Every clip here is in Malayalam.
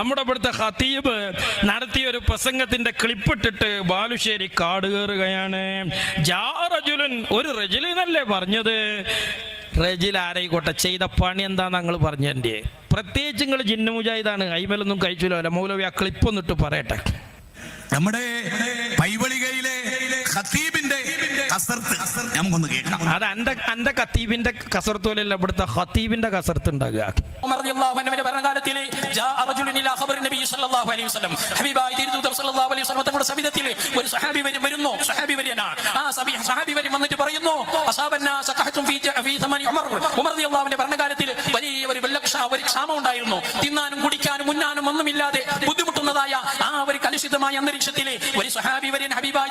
നമ്മുടെ ഇവിടുത്തെ ഹത്തീബ് നടത്തിയ ഒരു പ്രസംഗത്തിന്റെ ക്ലിപ്പിട്ടിട്ട് ബാലുശ്ശേരി കാട് കയറുകയാണ്. ജാ റജുലൻ ഒരു റജുലിനല്ലേ പറഞ്ഞത്? റജിൽ ആരായിക്കോട്ടെ ചെയ്ത പണി എന്താന്ന് ഞങ്ങൾ പറഞ്ഞതിന്റെ പ്രത്യേകിച്ച് നിങ്ങൾ ജിന്നുമുജായിതാണ് അയിമലൊന്നും കഴിച്ചില്ല മൗലവി ആ ക്ലിപ്പൊന്നിട്ട് പറയട്ടെ. നമ്മുടെ പൈവളികയിലെ ഖത്തീബിന്റെ കസർത്ത്. നമുക്കൊന്ന് കേൾക്കാം. അത് അന്റെ അന്റെ കത്തീബിന്റെ കസർത്ത് പോലെയല്ല ഇവിടുത്തെ ഹത്തീബിന്റെ കസർത്ത് ഉണ്ടാകുക. ഉമർ റളിയല്ലാഹു അൻഹുവിന്റെ ഭരണകാലത്തിൽ ജാഅ റജുലുൻ ഇലാ നബി സല്ലല്ലാഹു അലൈഹി വസല്ലം. ഹബീബായ തിരുദൂതർ അലൈഹി വസല്ലം തങ്ങളുടെ സവിധത്തിൽ ഒരു സഹാബി വരുന്നു. സഹാബി വര്യനാണ് ആ സഹാബി വരും വന്നിട്ട് പറയുന്നു അസാബന്നാ സഖഹത്തും ഫീ ഫീ സമനി ഉമർ. ഉമർ റളിയല്ലാഹുവിന്റെ ഭരണകാലത്തിൽ വലിയ ഒരു വെള്ളക്ഷ ഒരു ക്ഷാമം ഉണ്ടായിരുന്നു. തിന്നാനും കുടിക്കാനും മുന്നാനും ഒന്നുമില്ലാതെ ബുദ്ധിമുട്ടുന്നതായ ആ ഒരു കലുഷിതമായ അന്തരീക്ഷത്തിലെ ഒരു സഹാബി വര്യൻ ഹബീബായ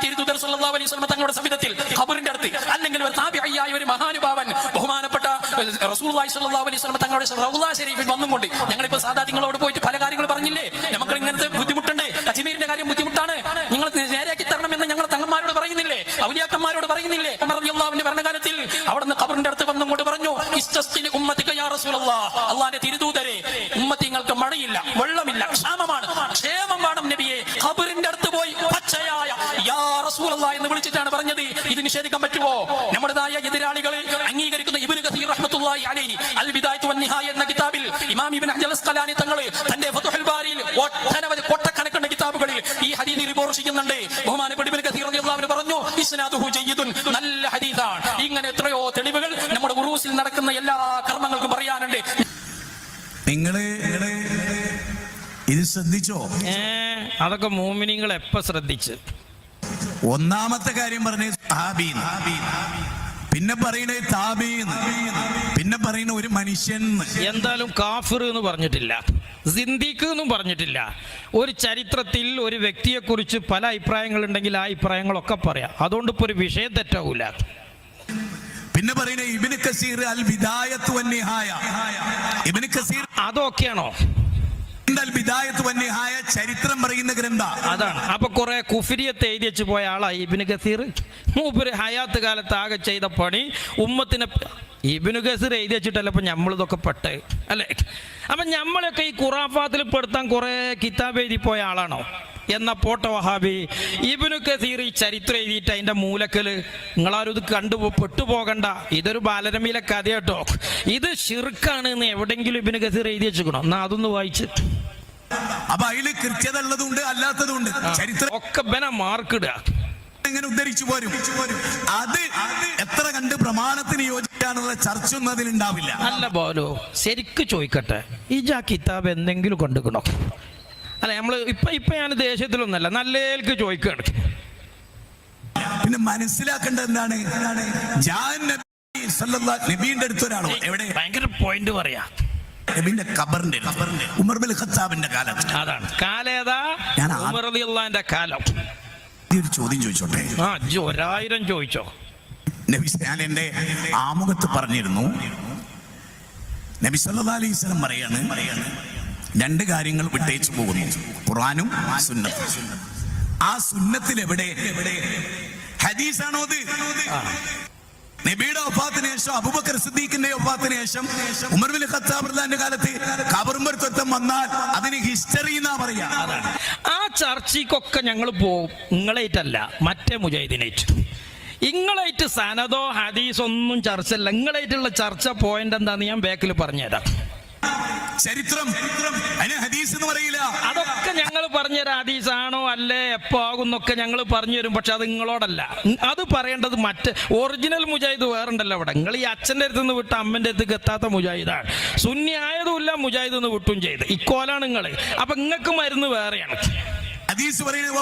തങ്ങളുടെ സവിധത്തിൽ ഖബറിന്റെ അടുത്ത് അല്ലെങ്കിൽ ഒരു താബിഈയായ ഒരു മഹാനുഭാവൻ ബഹുമാനപ്പെട്ട റസൂലുള്ളാഹി സ്വല്ലല്ലാഹു അലൈഹി വസല്ലം തങ്ങളുടെ റൗള ശരീഫിൽ വന്നുകൊണ്ട് ഞങ്ങളിപ്പോ സാധാത്യങ്ങളോട് പോയിട്ട് പല കാര്യങ്ങൾ പറഞ്ഞില്ലേ? നമുക്ക് ഇങ്ങനത്തെ ബുദ്ധിമുട്ടുണ്ട്. കശ്മീരിന്റെ കാര്യം ബുദ്ധിമുട്ടാണ്. നിങ്ങൾ നേരെയാക്കി തരണം എന്ന് ഞങ്ങൾ തങ്ങന്മാരോട് പറയുന്നില്ലേ? ഔലിയാക്കന്മാരോട് പറയുന്നില്ലേ? ഭരണകാലത്തിൽ അവിടുന്ന് ഖബറിന്റെ അടുത്ത് വന്നുകൊണ്ട് പറഞ്ഞു അള്ളാന്റെ തിരുദൂതരെ ഉമ്മത്തിങ്ങൾക്ക് മഴയില്ല വെള്ളമില്ല ക്ഷാമമാണ്. ക്ഷേമം വേണം നബിയെ. ഖബറിന്റെ അടുത്ത് പോയി യാ എന്ന് വിളിച്ചിട്ടാണ് പറഞ്ഞത്. ഇത് നിഷേധിക്കാൻ പറ്റുമോ? നമ്മുടേതായ എതിരാളികൾ അംഗീകരിക്കുന്ന ഇബ്നു കസീർ റഹ്മത്തുള്ളാഹി അലൈഹി അൽ ബിദായത്തു വൻ നിഹായ എന്ന കിതാബിൽ ഇമാം ഇബ്നു ഹജർ അസ്ഖലാനി തങ്ങൾ തന്റെ ഫതുഹുൽ ബാരിയിൽ ഒട്ടനവധി കൊട്ടക്കണക്കിന് കിതാബുകളിൽ ഈ ഹദീസ് ചെയ്യുന്നുണ്ട് ബഹുമാനപ്പെട്ട ഇബ്നു കസീർ റളിയല്ലാഹു പറഞ്ഞു ഇസ്നാദുഹു ജയ്യിദുൻ നല്ല ഹദീസാണ്. ഇങ്ങനെ എത്രയോ തെളിവുകൾ നമ്മുടെ ഉറൂസിൽ നടക്കുന്ന എല്ലാ നിങ്ങൾ ഇത് ശ്രദ്ധിച്ചോ? ഏ അതൊക്കെ മോമിനിങ്ങൾ എപ്പോ ശ്രദ്ധിച്ച്? ഒന്നാമത്തെ കാര്യം പറഞ്ഞേ ഹാബീൻ പിന്നെ പറയണേ താബീൻ. പിന്നെ പറയണ ഒരു മനുഷ്യൻ. എന്തായാലും കാഫിർ എന്ന് പറഞ്ഞിട്ടില്ല. സിന്ദിഖ് എന്നും പറഞ്ഞിട്ടില്ല. ഒരു ചരിത്രത്തിൽ ഒരു വ്യക്തിയെക്കുറിച്ച് പല അഭിപ്രായങ്ങളുണ്ടെങ്കിൽ ആ അഭിപ്രായങ്ങളൊക്കെ പറയാം. അതുകൊണ്ട് ഇപ്പോൾ ഒരു വിഷയം തെറ്റാവൂല. പിന്നെ പറയുന്ന ഇബിന് കസീർ അൽ ബിദായത്ത് വന്നിഹായ നിഹായ. ഇബിന് കസീർ അതൊക്കെയാണോ? ചരിത്രം പറയുന്ന ഗ്രന്ഥ. അതാണ്. അപ്പൊ കുറെ കുഫിരിയത്ത് എഴുതി വെച്ച് പോയ ആളാ ഇബിന് കസീർ. മൂപ്പര് ഹയാത്ത് കാലത്ത് ആകെ ചെയ്ത പണി ഉമ്മത്തിനെ ഇബിനു കസീർ എഴുതി വെച്ചിട്ടല്ല ഇപ്പൊ നമ്മളിതൊക്കെ പെട്ട് അല്ലേ? അപ്പൊ നമ്മളൊക്കെ ഈ ഖുറാഫാത്തിൽ പെടുത്താൻ കുറെ കിതാബ് എഴുതി പോയ ആളാണോ? എന്ന പോട്ട വഹാബി ഇബിനു കസീർ ഈ ചരിത്രം എഴുതിയിട്ട് അതിന്റെ മൂലക്കൽ. നിങ്ങളാരും ഇത് കണ്ടു പെട്ടുപോകണ്ട ഇതൊരു ബാലരമയിലെ കഥ കേട്ടോ ഇത് ഷിർക്കാണ് എന്ന് എവിടെങ്കിലും ഇബിന് കസീർ എഴുതി വെച്ചിക്കണോ എന്നാ അതൊന്ന് വായിച്ച് അപ്പൊ അതിൽ കൃത്യത ഉള്ളതുണ്ട് അല്ലാത്തതുണ്ട് ചരിത്രം ഒക്കെ ബന മാർക്കിടുക എങ്ങനെ ഉദ്ധരിച്ചു പോരും? അത് എത്ര കണ്ട് പ്രമാണത്തിന് യോജിക്കാനുള്ള ചർച്ച ഒന്നും അതിലുണ്ടാവില്ല. അല്ല ബോലോ ശരിക്ക് ചോദിക്കട്ടെ. ഈ ജാ കിതാബ് എന്തെങ്കിലും കൊണ്ടുക്കണോ അല്ല നമ്മൾ ഇപ്പൊ ഇപ്പൊ ഞാൻ ദേഷ്യത്തിലൊന്നല്ല. നല്ലേൽക്ക് ചോദിക്കുകയാണ് പിന്നെ മനസ്സിലാക്കേണ്ടത് എന്താണ്? നബീന്റെ അടുത്ത് ഒരാളോ എവിടെ? ഭയങ്കര പോയിന്റ് പറയാ. നബീന്റെ ഖബറിന്റെ ഖബറിന്റെ ഉമർ ബിൻ ഖത്താബിന്റെ അതാണ്. കാലേതാ ഞാൻ ഉമർ കാലം. ഒരു ചോദ്യം ചോദിച്ചോട്ടെ? ആ ഇജ്ജ് ഒരായിരം ചോദിച്ചോ. നബി ഞാൻ ആമുഖത്ത് പറഞ്ഞിരുന്നു. നബി സല്ലല്ലാഹു അലൈഹി വസല്ലം പറയാണ് പറയാണ് രണ്ട് കാര്യങ്ങൾ വിട്ടേച്ചു പോകുന്നു. ഖുർആനും സുന്നത്തും. ആ സുന്നത്തിൽ എവിടെ ഹദീസാണോ അത്? നബിയുടെ ഒപ്പാത്തിന് ശേഷം അബുബക്കർ സിദ്ദീഖിന്റെ ഒപ്പാത്തിന് ശേഷം ഉമർ ബിൻ ഖത്താബ് റളിയല്ലാഹുവിന്റെ കാലത്ത് കബറുമ്പരുത്വം വന്നാൽ അതിന് ഹിസ്റ്ററി എന്നാ പറയാ? ആ ചർച്ചയ്ക്കൊക്കെ ഞങ്ങൾ പോകും നിങ്ങളേറ്റല്ല മറ്റേ മുജാഹിദിനേറ്റ് ഇങ്ങളായിട്ട് സനദോ ഹദീസ് ഒന്നും ചർച്ചല്ല ഇങ്ങളായിട്ടുള്ള ചർച്ച പോയിന്റ് എന്താന്ന് ഞാൻ ബാക്കിൽ പറഞ്ഞുതരാം. ചരിത്രം. അതിന് ഹദീസ് എന്ന് പറയില്ല. അതൊക്കെ ഞങ്ങൾ പറഞ്ഞുതരാം ആണോ അല്ലേ? എപ്പോ ആകുന്നൊക്കെ ഞങ്ങൾ പറഞ്ഞു തരും പക്ഷെ അത് നിങ്ങളോടല്ല. അത് പറയേണ്ടത് മറ്റ് ഒറിജിനൽ മുജാഹിദ് വേറുണ്ടല്ലോ അവിടെ. നിങ്ങൾ ഈ അച്ഛന്റെ അടുത്ത് നിന്ന് വിട്ട് അമ്മന്റെ അടുത്ത് എത്താത്ത മുജാഹിദാണ്. സുന്നി ആയതുമില്ല മുജാഹിദ് നിന്ന് വിട്ടും ചെയ്ത്. ഇക്കോലാണ് നിങ്ങൾ അപ്പൊ നിങ്ങൾക്ക് മരുന്ന് വേറെയാണ്. ഹദീസ് പറയുന്നത്.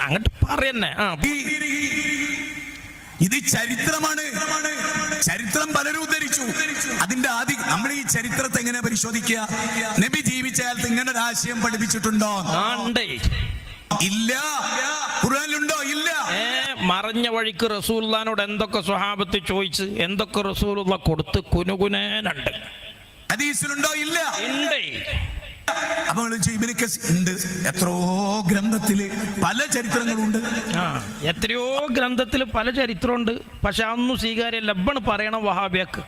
അങ്ങോട്ട് പറയന്നെ. ആ. ഇത് ചരിത്രമാണ്. ചരിത്രം പലരും ഉദ്ധരിച്ചു. അതിന്റെ ആദ്യ നമ്മൾ ഈ ചരിത്രത്തെ എങ്ങനെ പരിശോധിക്കുക? നബി ജീവിച്ച കാലത്ത് ഇങ്ങനെ ഒരു ആശയം പഠിപ്പിച്ചിട്ടുണ്ടോ? ഇല്ല. ഖുർആനിലുണ്ടോ? ഇല്ല. മറഞ്ഞ വഴിക്ക് റസൂല്ലാനോട് എന്തൊക്കെ സ്വഹാബത്ത് ചോദിച്ച് എന്തൊക്കെ റസൂലുള്ള കൊടുത്ത് കുനുകുനേനുണ്ട്. ഹദീസിലുണ്ടോ? ഇല്ല. ഉണ്ടേ അപ്പോൾ ഇവനൊക്കെ ഉണ്ട്. എത്രയോ ഗ്രന്ഥത്തിൽ പല ചരിത്രങ്ങളുണ്ട്. എത്രയോ ഗ്രന്ഥത്തിൽ പല ചരിത്രമുണ്ട്. പക്ഷെ അതൊന്നും സ്വീകാര്യ ലബ്ബണ് പറയണം വഹാബിയക്ക്.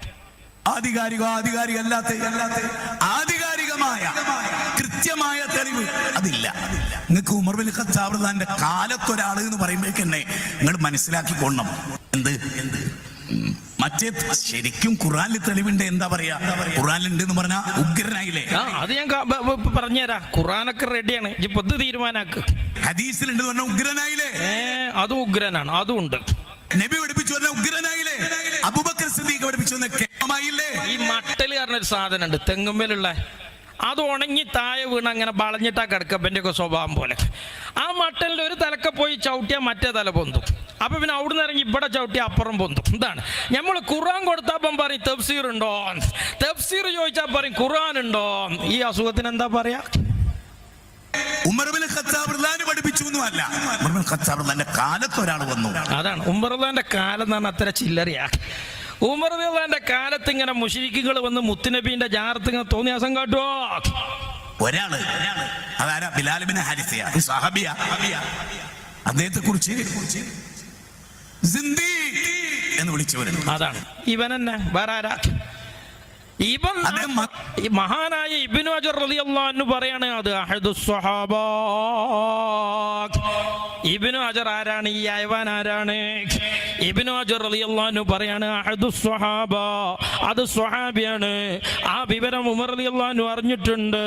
ആധികാരിക ആധികാരിക അല്ലാത്ത അല്ലാത്ത ആധികാരികമായ കൃത്യമായ തെളിവ് അതില്ല. നിങ്ങൾക്ക് ഉമർ ബിൻ കാലത്തൊരാൾ എന്ന് പറയുമ്പോഴേക്കെന്നെ നിങ്ങൾ മനസ്സിലാക്കി കൊള്ളണം എന്ത്? എന്ത് മറ്റേ ശരിക്കും ഖുറാനിൽ തെളിവുണ്ട്. എന്താ പറയാ? ഖുറാനുണ്ട് എന്ന് പറഞ്ഞാൽ ഉഗ്രനായില്ലേ അത് ഞാൻ പറഞ്ഞുതരാ. ഖുറാനൊക്കെ റെഡിയാണ്. പൊതു തീരുമാനാക്ക്? ഹദീസിലുണ്ട് പറഞ്ഞ പറഞ്ഞാൽ ഉഗ്രനായില്ലേ അതും ഉഗ്രനാണ്. അതും ഉണ്ട്. നബി പഠിപ്പിച്ചു പറഞ്ഞ ഉഗ്രനായില്ലേ? അബൂബക്കർ സിദ്ദീഖ് പഠിപ്പിച്ചു കേമായില്ലേ? ഈ മട്ടൽ പറഞ്ഞ ഒരു സാധനം ഉണ്ട് തെങ്ങുമ്മേലുള്ള. അത് ഉണങ്ങി താഴെ വീണ അങ്ങനെ വളഞ്ഞിട്ടാ കിടക്കപ്പന്റെ ഒക്കെ സ്വഭാവം പോലെ. ആ മട്ടലിൽ ഒരു തലക്ക പോയി ചവിട്ടിയാൽ മറ്റേ തല പൊന്തും. അപ്പൊ പിന്നെ അവിടുന്ന് ഇറങ്ങി ഇവിടെ ചവിട്ടി അപ്പുറം പൊന്തും. എന്താണ്? നമ്മൾ ഖുർആൻ കൊടുത്താപ്പം പറയും തഫ്സീർ ഉണ്ടോ? തഫ്സീർ ചോദിച്ചാൽ പറയും ഖുർആൻ ഉണ്ടോ? ഈ അസുഖത്തിന് എന്താ പറയാ? കാലത്ത് ഒരാൾ വന്നു. അതാണ്. ഉമർദാന്റെ കാലം എന്ന് പറഞ്ഞാൽ അത്ര ചില്ലറിയാ. ഉമർദാന്റെ കാലത്ത് ഇങ്ങനെ മുഷരിക്കുകൾ വന്ന് മുത്തുനബീന്റെ ജാറത്ത് ഇങ്ങനെ തോന്നിയാസം കാട്ടുവോ? ഒരാൾ. അതാരാ? ബിലാലിബിന് ഹാരിസയ. സഹബിയ. അദ്ദേഹത്തെ കുറിച്ച് എന്ന് വിളിച്ചവരുന്നു അതാണ്. ഇവനെന്നെ തന്നെ വേറെ ആരാ? ഇവൻ ഈ മഹാനായ ഇബിനു അജർ റളിയല്ലാഹു പറയാണ് അത് അഹദു സ്വഹാബ. ഇബ്നു അജർ ആരാണ്? ഈ അയവാൻ ആരാണ്? ഇബിനു അജർ റളിയല്ലാഹു പറയാണ് അഹദു സ്വഹാബ. അത് സ്വഹാബിയാണ്. ആ വിവരം ഉമർ റളിയല്ലാഹു അറിഞ്ഞിട്ടുണ്ട്.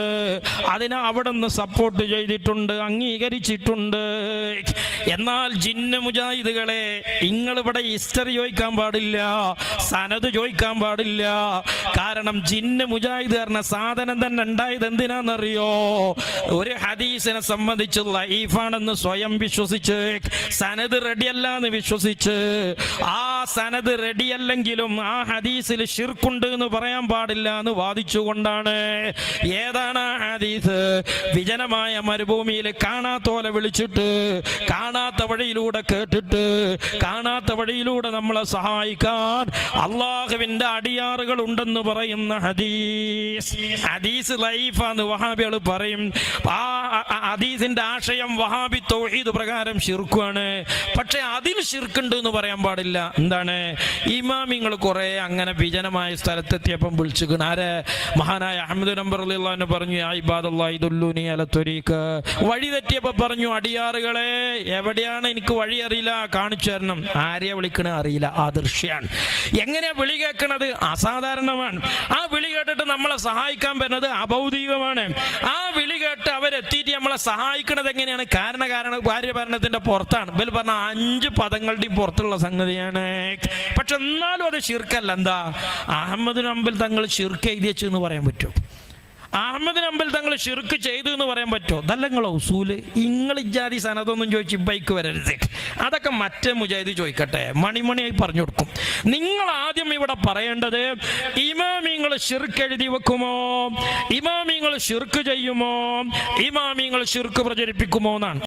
അതിനെ അവിടെ നിന്ന് സപ്പോർട്ട് ചെയ്തിട്ടുണ്ട് അംഗീകരിച്ചിട്ടുണ്ട്. എന്നാൽ ജിന്ന മുജാഹിദുകളെ നിങ്ങൾ ഇവിടെ ഹിസ്റ്ററി ചോദിക്കാൻ പാടില്ല സനത് ചോദിക്കാൻ പാടില്ല. കാരണം ജിന്ന് മുജാഹിദ് പറഞ്ഞ സാധനം തന്നെ ഉണ്ടായത് എന്തിനാണെന്നറിയോ? ഒരു ഹദീസിനെ സംബന്ധിച്ച് ലൈഫാണെന്ന് സ്വയം വിശ്വസിച്ച് സനത് റെഡിയല്ല എന്ന് വിശ്വസിച്ച് ആ സനത് റെഡിയല്ലെങ്കിലും ആ ഹദീസിൽ ഷിർക്കുണ്ട് എന്ന് പറയാൻ പാടില്ല എന്ന് വാദിച്ചുകൊണ്ടാണ്. ഏതാണ് ആ ഹദീസ്? വിജനമായ മരുഭൂമിയിൽ കാണാത്തോലെ വിളിച്ചിട്ട് കാണാത്ത വഴിയിലൂടെ കേട്ടിട്ട് കാണാത്ത വഴിയിലൂടെ നമ്മളെ സഹായിക്കാൻ അള്ളാഹുവിന്റെ അടിയാറുകൾ ഉണ്ടെന്ന് പറയുന്ന ഹദീസ്. ഹദീസ് ലൈഫാന്ന് വഹാബികൾ പറയും. ആ ആ- ആ ഹദീസിന്റെ ആശയം വഹാബി തൗഹീദ് പ്രകാരം ശിർക്കുവാണ്. പക്ഷെ അതിൽ ശിർക്കുണ്ട് എന്ന് പറയാൻ പാടില്ല. എന്താണ്? ഇമാമിങ്ങൾ കുറെ അങ്ങനെ വിജനമായ സ്ഥലത്തെത്തിയപ്പം വിളിച്ചുകണ് ആരെ? മഹാനായ അഹമ്മദ് നമ്പർ അള്ളാഹു പറഞ്ഞു "യാ ഇബാദല്ലാഹി ദുല്ലൂനി അല ത്വരീഖ്." വഴി തെറ്റിയപ്പോ പറഞ്ഞു അടിയാറുകളെ എവിടെയാണ് എനിക്ക് വഴി അറിയില്ല കാണിച്ചു തരണം. ആരെയാ വിളിക്കണ അറിയില്ല. ആ ദൃശ്യാണ് എങ്ങനെയാ വിളി കേൾക്കണത്? അസാധാരണമാണ്. ആ വിളി കേട്ടിട്ട് നമ്മളെ സഹായിക്കാൻ വരുന്നത് അഭൗതികമാണ് ആ വിളി കേട്ട് അവരെത്തിയിട്ട് നമ്മളെ സഹായിക്കുന്നത് എങ്ങനെയാണ്? കാരണ കാരണ കാര്യഭരണത്തിന്റെ പുറത്താണ്. ഇവർ പറഞ്ഞ അഞ്ച് പദങ്ങളുടെയും പുറത്തുള്ള സംഗതിയാണ്. പക്ഷെ എന്നാലും അത് ശിർക്കല്ല. എന്താ? അഹമ്മദ് നമ്പിൽ തങ്ങൾ ശിർക്ക് എഴുതി വെച്ചു എന്ന് പറയാൻ പറ്റുമോ അഹമ്മദ് നമ്പൽ തങ്ങൾ ഷിർക്ക് ചെയ്തു എന്ന് പറയാൻ പറ്റുമോ? അതല്ലങ്ങളോ ഉസൂൽ? നിങ്ങൾ ഇജാതി സനതൊന്നും ചോദിച്ച് ബൈക്ക് വരരുത്. അതൊക്കെ മറ്റേ മുജാഹിദ് ചോദിക്കട്ടെ. മണിമണിയായി പറഞ്ഞു കൊടുക്കും. നിങ്ങൾ ആദ്യം ഇവിടെ പറയേണ്ടത് ഇമാമിങ്ങൾ ഷിർക്ക് എഴുതി വെക്കുമോ? ഇമാമിങ്ങൾ ഷിർക്ക് ചെയ്യുമോ? ഇമാമിങ്ങൾ ഷിർക്ക് പ്രചരിപ്പിക്കുമോ എന്നാണ്.